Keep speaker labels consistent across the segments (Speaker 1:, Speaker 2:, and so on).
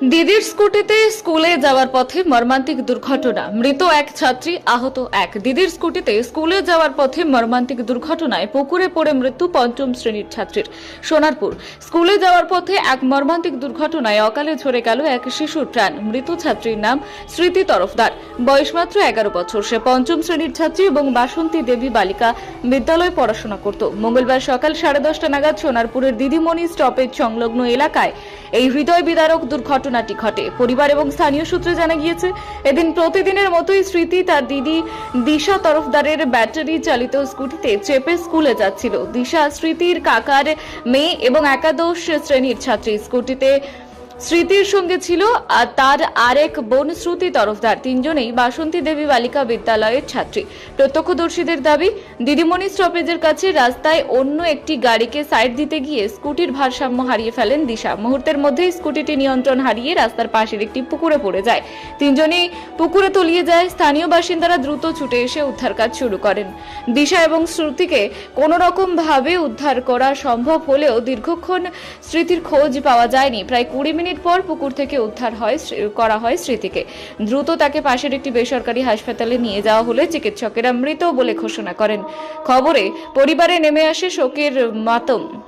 Speaker 1: দিদির স্কুটিতে স্কুলে যাওয়ার পথে মর্মান্তিক দুর্ঘটনা। মৃত এক ছাত্রী আহত এক। দিদির স্কুটিতে স্কুলে যাওয়ার পথে মর্মান্তিক দুর্ঘটনায় পুকুরে পড়ে মৃত্যু পঞ্চম শ্রেণির ছাত্রীর। সোনারপুর। স্কুলে যাওয়ার পথে এক মর্মান্তিক দুর্ঘটনায় অকালে ঝরে গেল এক শিশুর প্রাণ। মৃত ছাত্রীর নাম স্মৃতি তরফদার। বয়স মাত্র এগারো বছর। সে পঞ্চম শ্রেণির ছাত্রী এবং বাসন্তী দেবী বালিকা বিদ্যালয়ে পড়াশোনা করত। মঙ্গলবার সকাল সাড়ে দশটা নাগাদ সোনারপুরের দিদিমণি স্টপেজ সংলগ্ন এলাকায় এই হৃদয় বিদারক দুর্ঘটনাটি ঘটে। পরিবার এবং স্থানীয় সূত্রে জানা গিয়েছে, এদিন প্রতিদিনের মতোই স্মৃতি তার দিদি দিশা তরফদারের ব্যাটারি চালিত স্কুটিতে চেপে স্কুলে যাচ্ছিল। দিশা স্মৃতির কাকার মেয়ে এবং একাদশ শ্রেণির ছাত্রী স্কুটিতে স্মৃতির সঙ্গে ছিল তার আরেক বোন শ্রুতি তরফদার। তিনজনেই বাসন্তী দেবী বালিকা বিদ্যালয়ের ছাত্রী। প্রত্যক্ষদর্শীদের দাবি, দিদিমণি স্টপেজের কাছে রাস্তায় অন্য একটি গাড়িকে সাইড দিতে গিয়ে স্কুটির ভারসাম্য হারিয়ে ফেলেন দিশা। মুহূর্তের মধ্যেই স্কুটিটি নিয়ন্ত্রণ হারিয়ে রাস্তার পাশের একটি পুকুরে পড়ে যায়। তিনজনেই পুকুরে তলিয়ে যায়। স্থানীয় বাসিন্দারা দ্রুত ছুটে এসে উদ্ধার কাজ শুরু করেন। দিশা এবং শ্রুতিকে কোনো রকম ভাবে উদ্ধার করা সম্ভব হলেও দীর্ঘক্ষণ স্মৃতির খোঁজ পাওয়া যায়নি। প্রায় কুড়ি মিনিট পর পুকুর থেকে উদ্ধার হয় করা হয় স্মৃতিকে। দ্রুত তাকে পাশের একটি বেসরকারি হাসপাতালে নিয়ে যাওয়া হলে চিকিৎসকেরা মৃত বলে ঘোষণা করেন। খবরে, পরিবারে নেমে আসে শোকের মাতম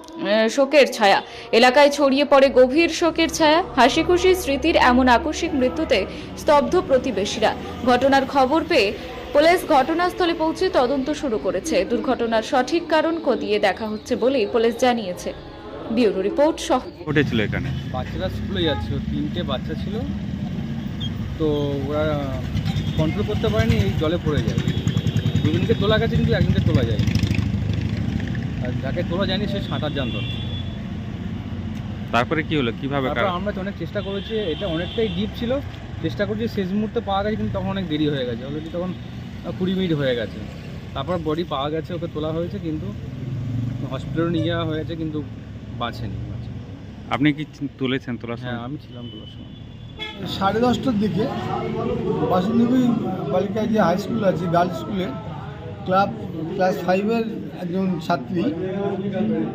Speaker 1: শোকের ছায়া। এলাকায় ছড়িয়ে পড়ে গভীর শোকের ছায়া। হাসি খুশি স্মৃতির এমন আকস্মিক মৃত্যুতে স্তব্ধ প্রতিবেশীরা। ঘটনার খবর পেয়ে পুলিশ ঘটনাস্থলে পৌঁছে তদন্ত শুরু করেছে। দুর্ঘটনার সঠিক কারণ খতিয়ে দেখা হচ্ছে বলেই পুলিশ জানিয়েছে। ব্যুরো রিপোর্ট সহ
Speaker 2: ঘটেছিল এখানে।
Speaker 3: বাচ্চারা স্কুলে যাচ্ছিল তিনটে বাচ্চা ছিল। তো ওরা কন্ট্রোল করতে পারেনি এই জলে পড়ে যায়। দুজনকে তোলা গেছে কিন্তু একজনকে তোলা যায়নি। আর যাকে তোলা যায়নি সে সাঁতার জানতো।
Speaker 2: তারপরে কি হলো? কীভাবে
Speaker 3: তারপর আমরা তো অনেক চেষ্টা করেছি এটা অনেকটাই ডিপ ছিল। চেষ্টা করছি শেষ মুহূর্তে পাওয়া গেছে কিন্তু তখন অনেক দেরি হয়ে গেছে। অলরেডি তখন কুড়ি মিনিট হয়ে গেছে। তারপর বডি পাওয়া গেছে ওকে তোলা হয়েছে কিন্তু হসপিটালে নিয়ে যাওয়া হয়েছে কিন্তু বাঁচেনি।
Speaker 2: আপনি কি তুলেছেন তোলার
Speaker 3: হ্যাঁ
Speaker 2: সময়?
Speaker 3: আমি ছিলাম তোলার সময়।
Speaker 4: সাড়ে দশটার দিকে বাসুদেবী বালিকায় যে হাই স্কুল আছে গার্লস স্কুলে ক্লাব ক্লাস ফাইভের একজন ছাত্রী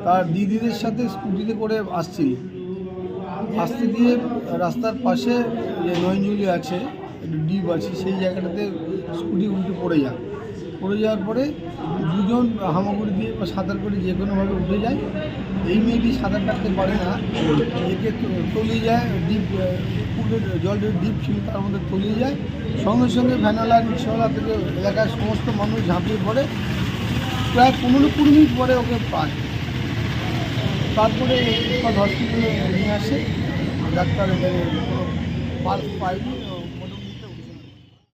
Speaker 4: তার দিদিদের সাথে স্কুটিতে করে আসছিল। আসতে দিয়ে রাস্তার পাশে যে নয়নজুলি আছে একটু ডিপ আছে সেই জায়গাটাতে স্কুটি উল্টে পড়ে যায়। পড়ে যাওয়ার পরে দুজন হামাগুড়ি দিয়ে বা সাঁতার করে যে কোনোভাবে উঠে যায়। এই মেয়েটি সাঁতার কাটতে পারে না। একে তলিয়ে যায়, ডিপ পুকুরের জলটা ডিপ ছিল, তার মধ্যে তলিয়ে যায়। সঙ্গে সঙ্গে ভ্যানালা, রিক্সাওয়ালা থেকে এলাকার সমস্ত মানুষ ঝাঁপিয়ে পড়ে। প্রায় পনেরো কুড়ি মিনিট পরে ওকে পায়। তারপরে হসপিটালে নিয়ে আসে। ডাক্তার পাল্স পায়নি। ও